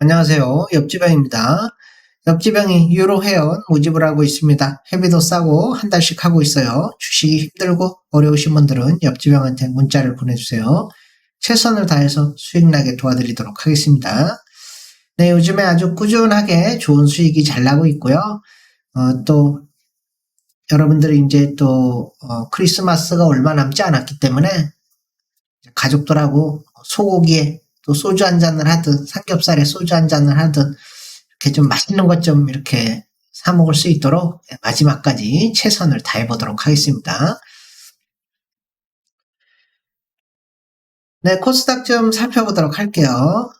안녕하세요. 옆지병입니다. 옆지병이 유로 회원 모집을 하고 있습니다. 회비도 싸고 한 달씩 하고 있어요. 주식이 힘들고 어려우신 분들은 옆지병한테 문자를 보내주세요. 최선을 다해서 수익 나게 도와드리도록 하겠습니다. 네, 요즘에 아주 꾸준하게 좋은 수익이 잘 나고 있고요. 어, 또 여러분들이 이제 또 어, 크리스마스가 얼마 남지 않았기 때문에 가족들하고 소고기에 또 소주 한 잔을 하듯 삼겹살에 소주 한 잔을 하듯 이렇게 좀 맛있는 것 좀 이렇게 사 먹을 수 있도록 마지막까지 최선을 다해 보도록 하겠습니다. 네, 코스닥 좀 살펴보도록 할게요.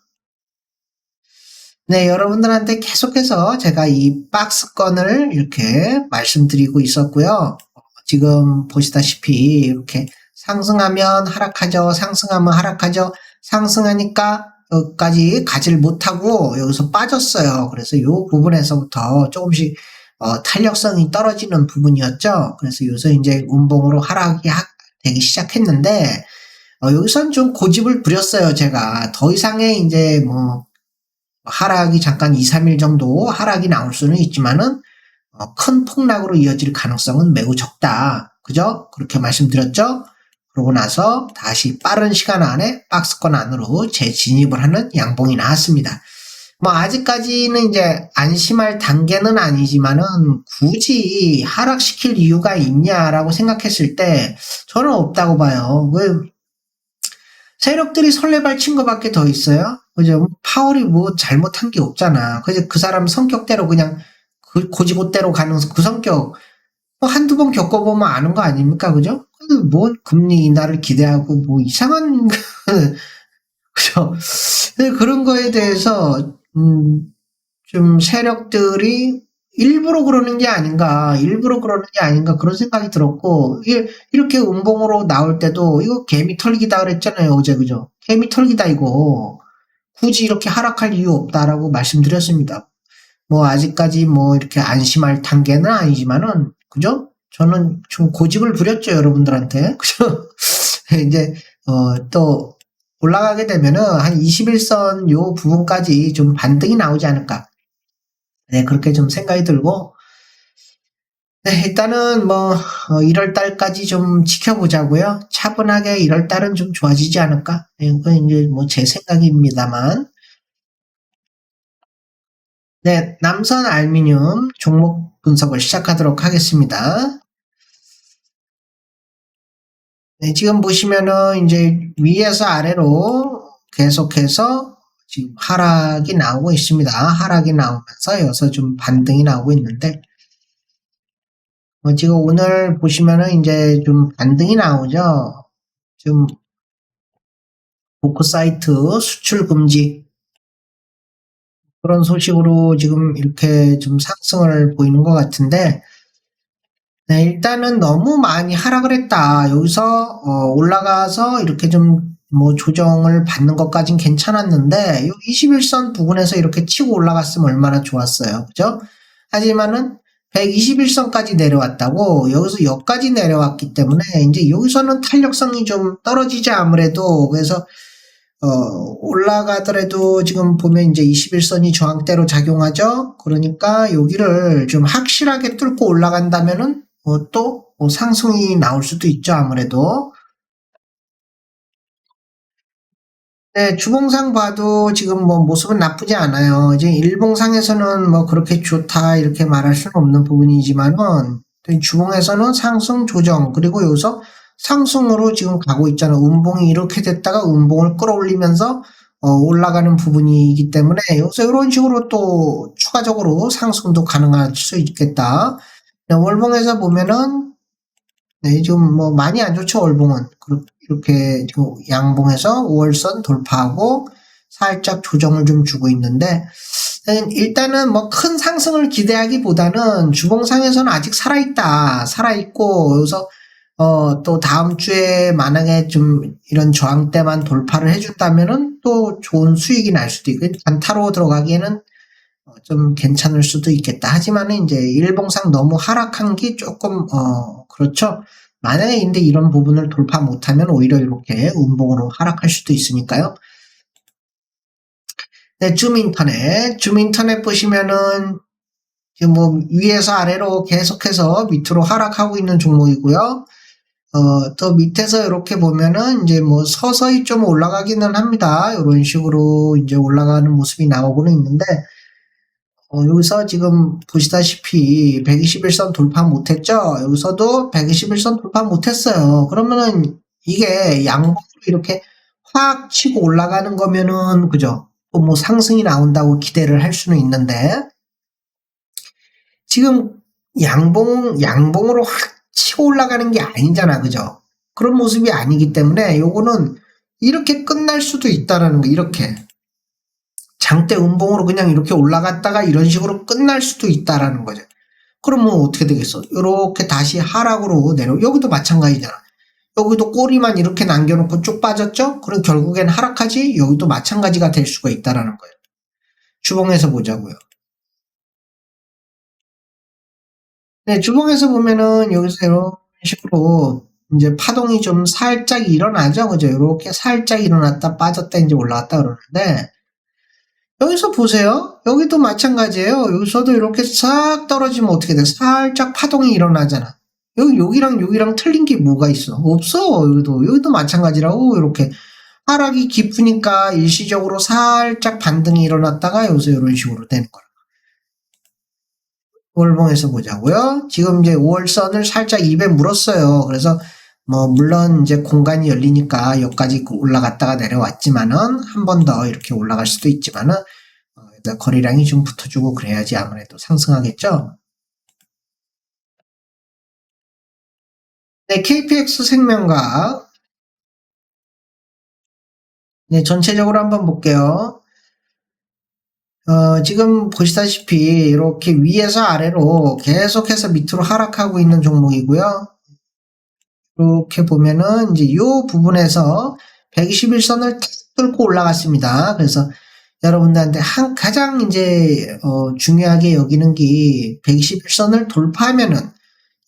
네, 여러분들한테 계속해서 제가 이 박스권을 이렇게 말씀드리고 있었고요. 지금 보시다시피 이렇게 상승하면 하락하죠. 상승하면 하락하죠. 상승하니까 여기까지 가지를 못하고 여기서 빠졌어요. 그래서 이 부분에서부터 조금씩 어, 탄력성이 떨어지는 부분이었죠. 그래서 요새 이제 운봉으로 하락이 하, 되기 시작했는데 어, 여기선 좀 고집을 부렸어요. 제가 더 이상의 이제 뭐 하락이 잠깐 2, 3일 정도 하락이 나올 수는 있지만은 어, 큰 폭락으로 이어질 가능성은 매우 적다. 그죠? 그렇게 말씀드렸죠? 그러고 나서 다시 빠른 시간 안에 박스권 안으로 재진입을 하는 양봉이 나왔습니다. 뭐 아직까지는 이제 안심할 단계는 아니지만은 굳이 하락시킬 이유가 있냐라고 생각했을 때 저는 없다고 봐요. 그 세력들이 설레발 친 것밖에 더 있어요. 그죠? 파월이 뭐 잘못한 게 없잖아. 그래서 그 사람 성격대로 그냥 그 고지고대로 가는 그 성격 뭐 한두 번 겪어보면 아는 거 아닙니까? 그죠? 뭐 금리 인하를 기대하고 뭐 이상한 그죠? 그런 거에 대해서 음, 좀 세력들이 일부러 그러는 게 아닌가, 일부러 그러는 게 아닌가 그런 생각이 들었고 이렇게 음봉으로 나올 때도 이거 개미 털기다 그랬잖아요 어제 그죠? 개미 털기다 이거 굳이 이렇게 하락할 이유 없다라고 말씀드렸습니다. 뭐 아직까지 뭐 이렇게 안심할 단계는 아니지만은 그죠? 저는 좀 고집을 부렸죠, 여러분들한테. 그죠? 이제, 어, 또, 올라가게 되면은 한 21선 요 부분까지 좀 반등이 나오지 않을까. 네, 그렇게 좀 생각이 들고, 네, 일단은 뭐, 어, 1월 달까지 좀 지켜보자고요. 차분하게 1월 달은 좀 좋아지지 않을까. 네, 그건 이제 뭐 제 생각입니다만. 네, 남선 알미늄 종목 분석을 시작하도록 하겠습니다. 네, 지금 보시면은 이제 위에서 아래로 계속해서 지금 하락이 나오고 있습니다. 하락이 나오면서 여기서 좀 반등이 나오고 있는데, 뭐 지금 오늘 보시면은 이제 좀 반등이 나오죠. 좀 보크 사이트 수출 금지 그런 소식으로 지금 이렇게 좀 상승을 보이는 것 같은데, 네, 일단은 너무 많이 하락을 했다. 여기서 어, 올라가서 이렇게 좀 뭐 조정을 받는 것까진 괜찮았는데 21선 부근에서 이렇게 치고 올라갔으면 얼마나 좋았어요. 그죠? 하지만은 121선까지 내려왔다고 여기서 여기까지 내려왔기 때문에 이제 여기서는 탄력성이 좀 떨어지지 아무래도 그래서 어, 올라가더라도 지금 보면 이제 21선이 저항대로 작용하죠. 그러니까 여기를 좀 확실하게 뚫고 올라간다면은 뭐 또, 뭐 상승이 나올 수도 있죠, 아무래도. 네, 주봉상 봐도 지금 뭐 모습은 나쁘지 않아요. 이제 일봉상에서는 뭐 그렇게 좋다 이렇게 말할 수는 없는 부분이지만은 주봉에서는 상승 조정 그리고 여기서 상승으로 지금 가고 있잖아요. 운봉이 이렇게 됐다가 운봉을 끌어올리면서 어, 올라가는 부분이기 때문에 여기서 이런 식으로 또 추가적으로 상승도 가능할 수 있겠다. 네, 월봉에서 보면은 네, 지금 뭐 많이 안 좋죠 월봉은 이렇게 양봉에서 5월선 돌파하고 살짝 조정을 좀 주고 있는데 일단은 뭐 큰 상승을 기대하기보다는 주봉상에서는 아직 살아있다 살아있고 여기서 어, 또 다음 주에 만약에 좀 이런 저항대만 돌파를 해준다면은 또 좋은 수익이 날 수도 있고 단타로 들어가기에는 좀 괜찮을 수도 있겠다. 하지만 이제 일봉상 너무 하락한 게 조금 어 그렇죠. 만약에 근데 이런 부분을 돌파 못하면 오히려 이렇게 운봉으로 하락할 수도 있으니까요. 네, 줌 인터넷. 줌 인터넷 보시면은 지금 뭐 위에서 아래로 계속해서 밑으로 하락하고 있는 종목이고요. 어, 또 밑에서 이렇게 보면은 이제 뭐 서서히 좀 올라가기는 합니다. 이런 식으로 이제 올라가는 모습이 나오고는 있는데, 어, 여기서 지금 보시다시피 121선 돌파 못했죠? 여기서도 121선 돌파 못했어요. 그러면은 이게 양봉으로 이렇게 확 치고 올라가는 거면은, 그죠? 또 뭐 상승이 나온다고 기대를 할 수는 있는데, 지금 양봉, 양봉으로 확 치고 올라가는 게 아니잖아. 그죠? 그런 모습이 아니기 때문에 요거는 이렇게 끝날 수도 있다라는 거, 이렇게. 장대 음봉으로 그냥 이렇게 올라갔다가 이런 식으로 끝날 수도 있다라는 거죠. 그러면 어떻게 되겠어? 이렇게 다시 하락으로 내려, 여기도 마찬가지잖아. 여기도 꼬리만 이렇게 남겨놓고 쭉 빠졌죠? 그럼 결국엔 하락하지? 여기도 마찬가지가 될 수가 있다라는 거예요. 주봉에서 보자고요. 네, 주봉에서 보면은 여기서 이런 식으로 이제 파동이 좀 살짝 일어나죠. 그죠? 이렇게 살짝 일어났다 빠졌다 이제 올라갔다 그러는데 여기서 보세요. 여기도 마찬가지예요. 여기서도 이렇게 싹 떨어지면 어떻게 돼? 살짝 파동이 일어나잖아. 여기 여기랑 여기랑 틀린 게 뭐가 있어? 없어. 여기도 여기도 마찬가지라고 이렇게 하락이 깊으니까 일시적으로 살짝 반등이 일어났다가 여기서 이런 식으로 되는 거라. 월봉에서 보자고요. 지금 이제 5월선을 살짝 입에 물었어요. 그래서 뭐 물론 이제 공간이 열리니까 여기까지 올라갔다가 내려왔지만은 한 번 더 이렇게 올라갈 수도 있지만은 어, 거리량이 좀 붙어주고 그래야지 아무래도 상승하겠죠. 네, KPX 생명과 네, 전체적으로 한번 볼게요. 어, 지금 보시다시피 이렇게 위에서 아래로 계속해서 밑으로 하락하고 있는 종목이고요. 이렇게 보면은 이제 이 부분에서 121선을 탁 뚫고 올라갔습니다. 그래서 여러분들한테 한 가장 이제 어, 중요하게 여기는 게 121선을 돌파하면은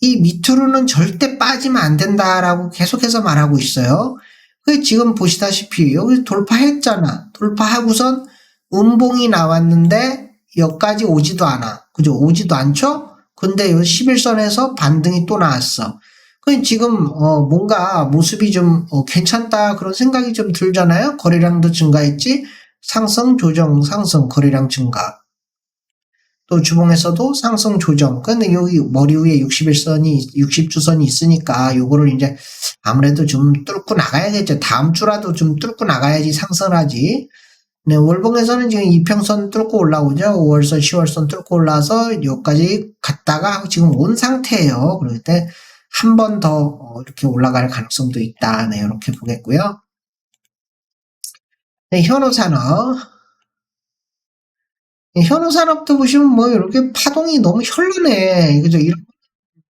이 밑으로는 절대 빠지면 안 된다라고 계속해서 말하고 있어요. 그 지금 보시다시피 여기 돌파했잖아. 돌파하고선 음봉이 나왔는데 여기까지 오지도 않아. 그죠? 오지도 않죠? 근데 이 11선에서 반등이 또 나왔어. 그 지금 어 뭔가 모습이 좀 어 괜찮다 그런 생각이 좀 들잖아요. 거래량도 증가했지. 상승 조정 상승 거래량 증가. 또 주봉에서도 상승 조정. 근데 여기 머리 위에 61선이 60주선이 있으니까 요거를 이제 아무래도 좀 뚫고 나가야겠죠. 다음 주라도 좀 뚫고 나가야지 상승을 하지. 네, 월봉에서는 지금 이평선 뚫고 올라오죠. 5월선, 10월선 뚫고 올라와서 여기까지 갔다가 지금 온 상태예요. 그럴 때 한 번더 어, 이렇게 올라갈 가능성도 있다. 네, 이렇게 보겠고요. 네, 현우산업. 네, 현우산업도 보시면 뭐 이렇게 파동이 너무 현란해. 그죠? 이런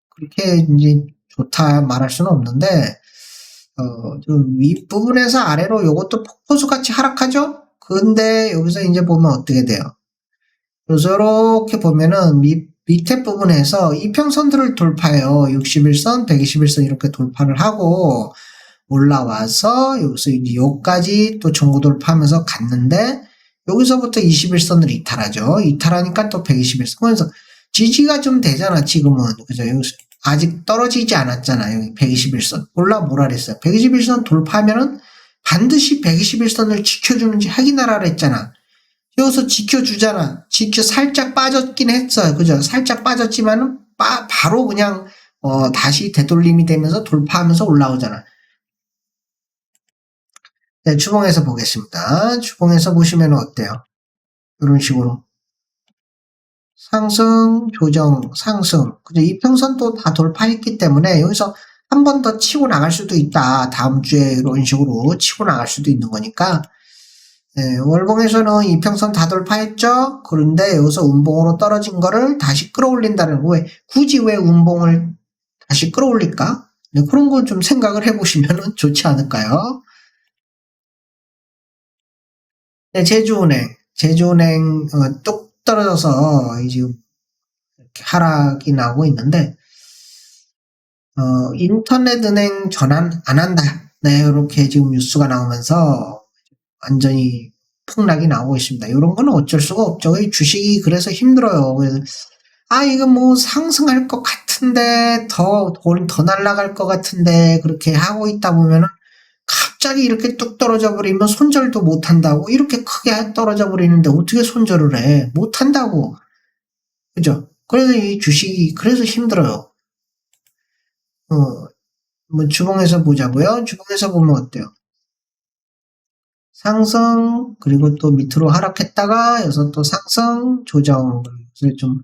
그렇게 이제 좋다 말할 수는 없는데 어, 좀 윗부분에서 아래로 이것도 폭포수 같이 하락하죠? 근데 여기서 이제 보면 어떻게 돼요? 이렇게 보면은 밑, 밑에 부분에서 이평선들을 돌파해요. 61선, 121선 이렇게 돌파를 하고 올라와서 여기서 이제 여기까지 또 전고 돌파하면서 갔는데 여기서부터 21선을 이탈하죠. 이탈하니까 또 121선. 그래서 지지가 좀 되잖아, 지금은. 그죠? 여기서 아직 떨어지지 않았잖아요. 여기 121선. 올라 뭐라 그랬어요? 121선 돌파하면은 반드시 121선을 지켜주는지 확인하라 그랬잖아. 여기서 지켜주잖아. 지켜 살짝 빠졌긴 했어요. 그죠? 살짝 빠졌지만은 빠, 바로 그냥 어, 다시 되돌림이 되면서 돌파하면서 올라오잖아. 네, 주봉에서 보겠습니다. 주봉에서 보시면 어때요? 이런 식으로. 상승, 조정, 상승. 그죠? 이평선도 다 돌파했기 때문에 여기서 한 번 더 치고 나갈 수도 있다. 다음 주에 이런 식으로 치고 나갈 수도 있는 거니까. 네, 월봉에서는 이평선 다 돌파했죠? 그런데 여기서 운봉으로 떨어진 거를 다시 끌어올린다는 거. 왜, 굳이 왜 운봉을 다시 끌어올릴까? 네, 그런 건 좀 생각을 해보시면 좋지 않을까요? 네, 제주은행. 제주은행, 어, 뚝 떨어져서 지금 하락이 나오고 있는데, 어, 인터넷 은행 전환 안 한다. 네, 이렇게 지금 뉴스가 나오면서 완전히 폭락이 나오고 있습니다. 이런 건 어쩔 수가 없죠. 이 주식이 그래서 힘들어요. 아 이거 뭐 상승할 것 같은데 더돈더 날라갈 것 같은데 그렇게 하고 있다 보면은 갑자기 이렇게 뚝 떨어져 버리면 손절도 못 한다고 이렇게 크게 떨어져 버리는데 어떻게 손절을 해? 못 한다고. 그죠? 그래서 이 주식이 그래서 힘들어요. 어, 뭐 주봉에서 보자고요. 주봉에서 보면 어때요? 상승 그리고 또 밑으로 하락했다가 여기서 또 상승 조정 그래서 좀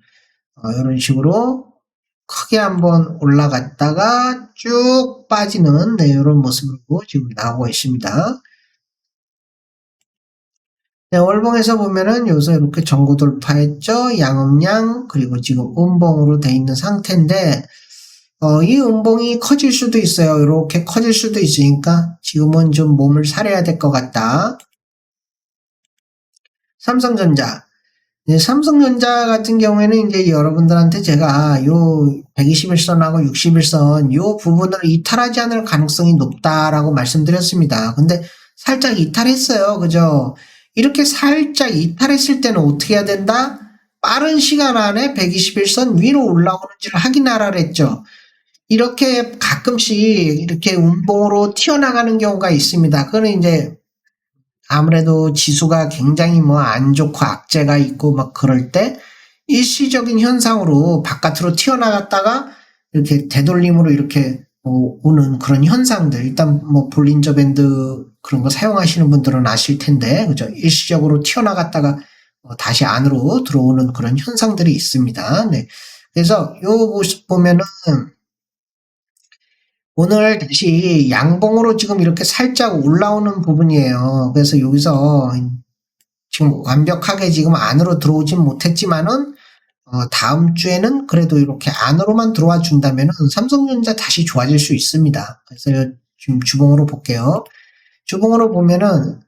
어, 이런 식으로 크게 한번 올라갔다가 쭉 빠지는 네, 이런 모습으로 지금 나오고 있습니다. 네, 월봉에서 보면은 여기서 이렇게 전고 돌파했죠. 양음양 그리고 지금 음봉으로 돼 있는 상태인데 어, 이 음봉이 커질 수도 있어요. 이렇게 커질 수도 있으니까 지금은 좀 몸을 사려야 될 것 같다. 삼성전자. 네, 삼성전자 같은 경우에는 이제 여러분들한테 제가 요 121선하고 61선 요 부분을 이탈하지 않을 가능성이 높다라고 말씀드렸습니다. 근데 살짝 이탈했어요. 그죠? 이렇게 살짝 이탈했을 때는 어떻게 해야 된다? 빠른 시간 안에 121선 위로 올라오는지를 확인하라 그랬죠. 이렇게 가끔씩 이렇게 운봉으로 튀어나가는 경우가 있습니다. 그거는 이제 아무래도 지수가 굉장히 뭐 안 좋고 악재가 있고 막 그럴 때 일시적인 현상으로 바깥으로 튀어나갔다가 이렇게 되돌림으로 이렇게 뭐 오는 그런 현상들 일단 뭐 볼린저 밴드 그런 거 사용하시는 분들은 아실 텐데 그죠 일시적으로 튀어나갔다가 어, 다시 안으로 들어오는 그런 현상들이 있습니다. 네. 그래서 요 보면은 오늘 다시 양봉으로 지금 이렇게 살짝 올라오는 부분이에요. 그래서 여기서 지금 완벽하게 지금 안으로 들어오진 못했지만은 어, 다음 주에는 그래도 이렇게 안으로만 들어와 준다면은 삼성전자 다시 좋아질 수 있습니다. 그래서 지금 주봉으로 볼게요. 주봉으로 보면은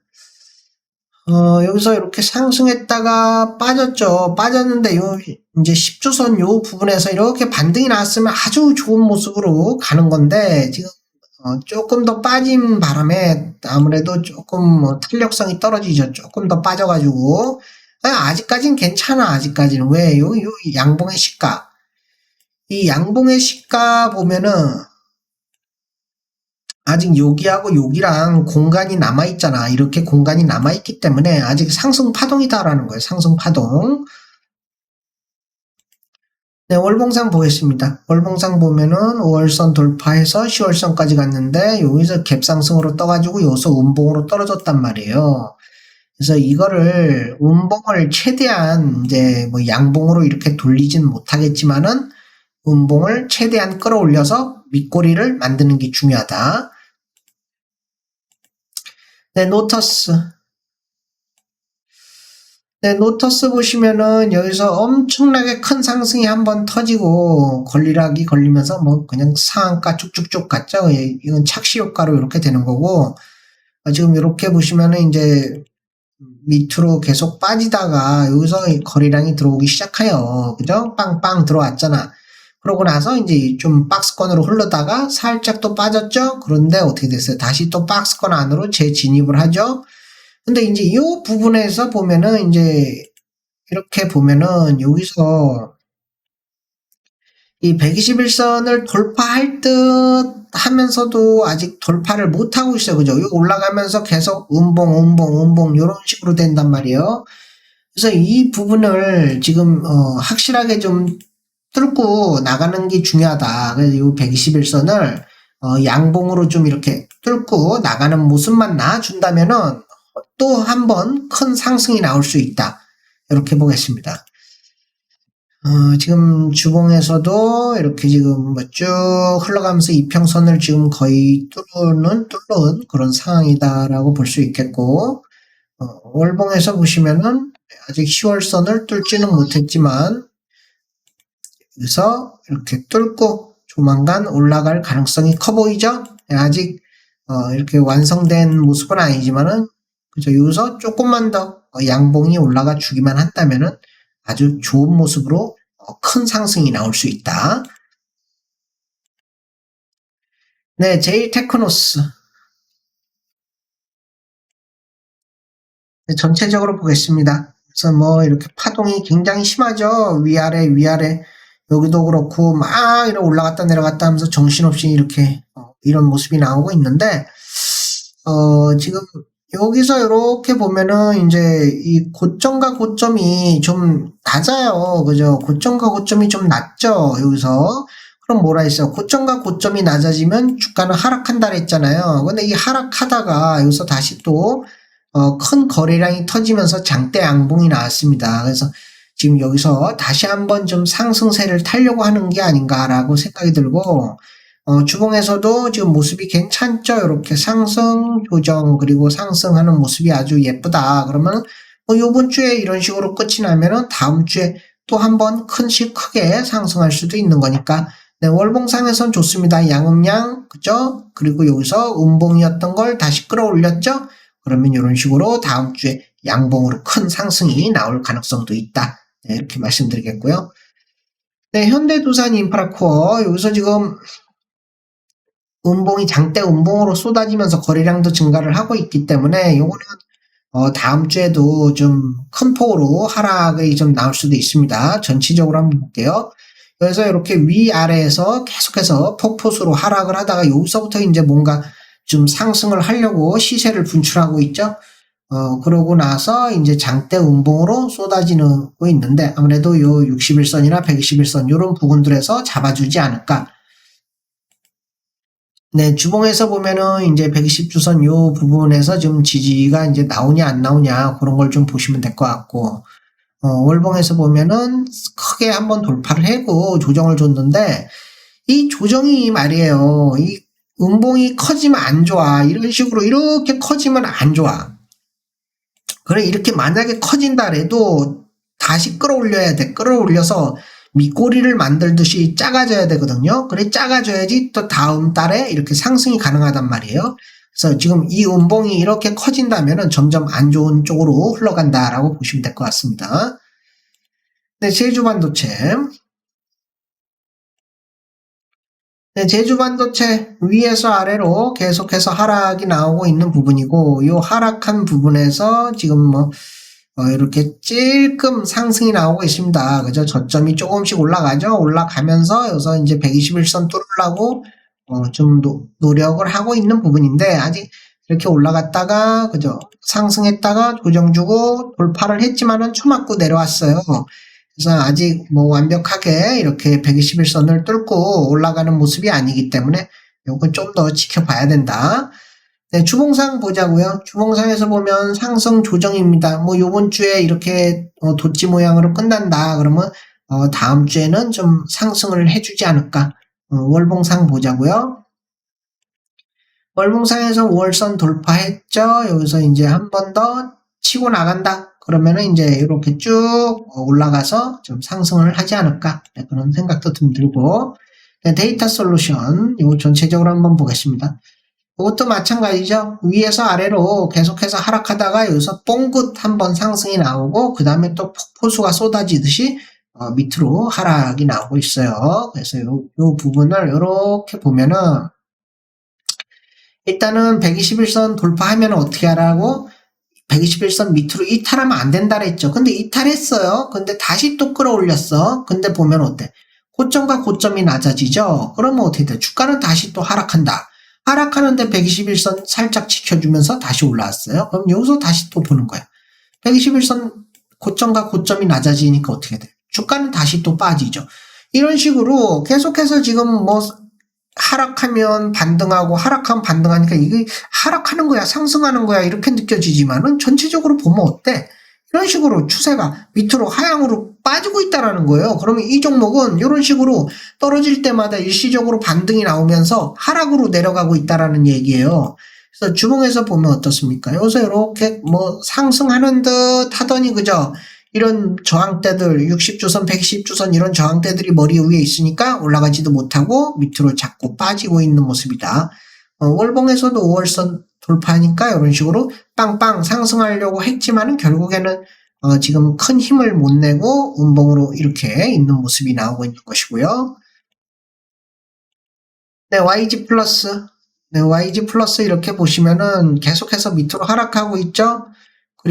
어, 여기서 이렇게 상승했다가 빠졌죠. 빠졌는데 요 이제 10주선 요 부분에서 이렇게 반등이 나왔으면 아주 좋은 모습으로 가는 건데 지금 어, 조금 더 빠진 바람에 아무래도 조금 뭐 탄력성이 떨어지죠. 조금 더 빠져가지고 아, 아직까지는 괜찮아. 아직까지는 왜? 요, 요 양봉의 시가 이 양봉의 시가 보면은 아직 여기하고 여기랑 공간이 남아있잖아. 이렇게 공간이 남아있기 때문에 아직 상승 파동이다라는 거예요. 상승 파동. 네, 월봉상 보겠습니다. 월봉상 보면은 5월선 돌파해서 10월선까지 갔는데 여기서 갭 상승으로 떠가지고 여기서 음봉으로 떨어졌단 말이에요. 그래서 이거를 음봉을 최대한 이제 뭐 양봉으로 이렇게 돌리진 못하겠지만은 음봉을 최대한 끌어올려서 밑꼬리를 만드는 게 중요하다. 네, 노터스. 네, 노터스 보시면은 여기서 엄청나게 큰 상승이 한번 터지고 권리락이 걸리면서 뭐 그냥 상한가 쭉쭉쭉 갔죠. 예, 이건 착시 효과로 이렇게 되는 거고 아, 지금 이렇게 보시면은 이제 밑으로 계속 빠지다가 여기서 거리량이 들어오기 시작해요. 그죠? 빵빵 들어왔잖아. 그러고 나서 이제 좀 박스권으로 흘러다가 살짝 또 빠졌죠? 그런데 어떻게 됐어요? 다시 또 박스권 안으로 재진입을 하죠? 근데 이제 이 부분에서 보면은 이제 이렇게 보면은 여기서 이 121선을 돌파할 듯 하면서도 아직 돌파를 못 하고 있어요. 그죠? 여기 올라가면서 계속 음봉, 음봉, 음봉 이런 식으로 된단 말이에요. 그래서 이 부분을 지금 어, 확실하게 좀 뚫고 나가는 게 중요하다. 그래서 이 121선을 어, 양봉으로 좀 이렇게 뚫고 나가는 모습만 나와준다면은 또 한 번 큰 상승이 나올 수 있다. 이렇게 보겠습니다. 어, 지금 주봉에서도 이렇게 지금 뭐 쭉 흘러가면서 이평선을 지금 거의 뚫는, 뚫는 그런 상황이다라고 볼 수 있겠고, 어, 월봉에서 보시면은 아직 10월선을 뚫지는 못했지만, 그래서 이렇게 뚫고 조만간 올라갈 가능성이 커 보이죠? 네, 아직 어, 이렇게 완성된 모습은 아니지만은 그죠? 여기서 조금만 더 어, 양봉이 올라가 주기만 한다면은 아주 좋은 모습으로 어, 큰 상승이 나올 수 있다. 네, 제일 테크노스. 네, 전체적으로 보겠습니다. 그래서 뭐 이렇게 파동이 굉장히 심하죠. 위아래 위아래 여기도 그렇고 막 이렇게 올라갔다 내려갔다 하면서 정신없이 이렇게 어, 이런 모습이 나오고 있는데 어 지금 여기서 이렇게 보면은 이제 이 고점과 고점이 좀 낮아요. 그죠? 고점과 고점이 좀 낮죠. 여기서. 그럼 뭐라 했어요? 고점과 고점이 낮아지면 주가는 하락한다 그랬잖아요. 근데 이 하락하다가 여기서 다시 또, 어, 큰 거래량이 터지면서 장대 양봉이 나왔습니다. 그래서 지금 여기서 다시 한번 좀 상승세를 타려고 하는 게 아닌가라고 생각이 들고, 어, 주봉에서도 지금 모습이 괜찮죠. 이렇게 상승 조정 그리고 상승하는 모습이 아주 예쁘다. 그러면 뭐 이번 주에 이런 식으로 끝이 나면은 다음 주에 또 한번 큰씩 크게 상승할 수도 있는 거니까 네, 월봉상에선 좋습니다. 양음양 그죠? 그리고 여기서 음봉이었던 걸 다시 끌어올렸죠. 그러면 이런 식으로 다음 주에 양봉으로 큰 상승이 나올 가능성도 있다. 네, 이렇게 말씀드리겠고요. 네, 현대두산 인프라코어 여기서 지금 음봉이 장대 음봉으로 쏟아지면서 거래량도 증가를 하고 있기 때문에 요거는 어, 다음 주에도 좀 큰 폭으로 하락이 좀 나올 수도 있습니다. 전체적으로 한번 볼게요. 그래서 이렇게 위아래에서 계속해서 폭포수로 하락을 하다가 여기서부터 이제 뭔가 좀 상승을 하려고 시세를 분출하고 있죠. 어, 그러고 나서 이제 장대 음봉으로 쏟아지고 있는데 아무래도 요 61선이나 121선 요런 부분들에서 잡아주지 않을까. 네, 주봉에서 보면은 이제 120주선 요 부분에서 좀 지지가 이제 나오냐 안 나오냐 그런 걸 좀 보시면 될 것 같고 어, 월봉에서 보면은 크게 한번 돌파를 하고 조정을 줬는데 이 조정이 말이에요. 이 음봉이 커지면 안 좋아. 이런 식으로 이렇게 커지면 안 좋아. 그래 이렇게 만약에 커진다 해도 다시 끌어올려야 돼. 끌어올려서 밑꼬리를 만들듯이 작아져야 되거든요. 그래 작아져야지 또 다음 달에 이렇게 상승이 가능하단 말이에요. 그래서 지금 이 음봉이 이렇게 커진다면 점점 안 좋은 쪽으로 흘러간다라고 보시면 될 것 같습니다. 네, 제주 반도체. 네, 제주 반도체 위에서 아래로 계속해서 하락이 나오고 있는 부분이고, 이 하락한 부분에서 지금 뭐 어, 이렇게 찔끔 상승이 나오고 있습니다. 그죠? 저점이 조금씩 올라가죠? 올라가면서 여기서 이제 121선 뚫으려고 어, 좀 노, 노력을 하고 있는 부분인데, 아직 이렇게 올라갔다가, 그죠? 상승했다가 조정 주고 돌파를 했지만은 초맞고 내려왔어요. 그래서 아직 뭐 완벽하게 이렇게 121선을 뚫고 올라가는 모습이 아니기 때문에 요거 좀더 지켜봐야 된다. 네, 주봉상 보자고요. 주봉상에서 보면 상승 조정입니다. 뭐 요번 주에 이렇게 어, 도치 모양으로 끝난다. 그러면 어, 다음 주에는 좀 상승을 해주지 않을까. 어, 월봉상 보자고요. 월봉상에서 월선 돌파했죠. 여기서 이제 한 번 더 치고 나간다. 그러면은 이제 이렇게 쭉 올라가서 좀 상승을 하지 않을까. 네, 그런 생각도 좀 들고. 네, 데이터 솔루션. 이거 전체적으로 한번 보겠습니다. 이것도 마찬가지죠. 위에서 아래로 계속해서 하락하다가 여기서 뽕긋 한번 상승이 나오고 그 다음에 또 폭포수가 쏟아지듯이 어, 밑으로 하락이 나오고 있어요. 그래서 요, 요 부분을 이렇게 보면은 일단은 121선 돌파하면 어떻게 하라고 121선 밑으로 이탈하면 안 된다 그랬죠. 근데 이탈했어요. 근데 다시 또 끌어올렸어. 근데 보면 어때? 고점과 고점이 낮아지죠. 그러면 어떻게 돼? 주가는 다시 또 하락한다. 하락하는데 121선 살짝 지켜주면서 다시 올라왔어요. 그럼 여기서 다시 또 보는 거야. 121선 고점과 고점이 낮아지니까 어떻게 돼? 주가는 다시 또 빠지죠. 이런 식으로 계속해서 지금 뭐 하락하면 반등하고 하락하면 반등하니까 이게 하락하는 거야 상승하는 거야 이렇게 느껴지지만은 전체적으로 보면 어때? 이런 식으로 추세가 밑으로 하향으로 빠지고 있다라는 거예요. 그러면 이 종목은 이런 식으로 떨어질 때마다 일시적으로 반등이 나오면서 하락으로 내려가고 있다라는 얘기예요. 그래서 주봉에서 보면 어떻습니까? 여기서 이렇게 뭐 상승하는 듯 하더니 그죠? 이런 저항대들 60주선, 110주선 이런 저항대들이 머리 위에 있으니까 올라가지도 못하고 밑으로 자꾸 빠지고 있는 모습이다. 어, 월봉에서도 5월선 돌파하니까 이런 식으로 빵빵 상승하려고 했지만은 결국에는 어, 지금 큰 힘을 못 내고 운봉으로 이렇게 있는 모습이 나오고 있는 것이고요. 네, YG 플러스. 네, YG 플러스 이렇게 보시면은 계속해서 밑으로 하락하고 있죠.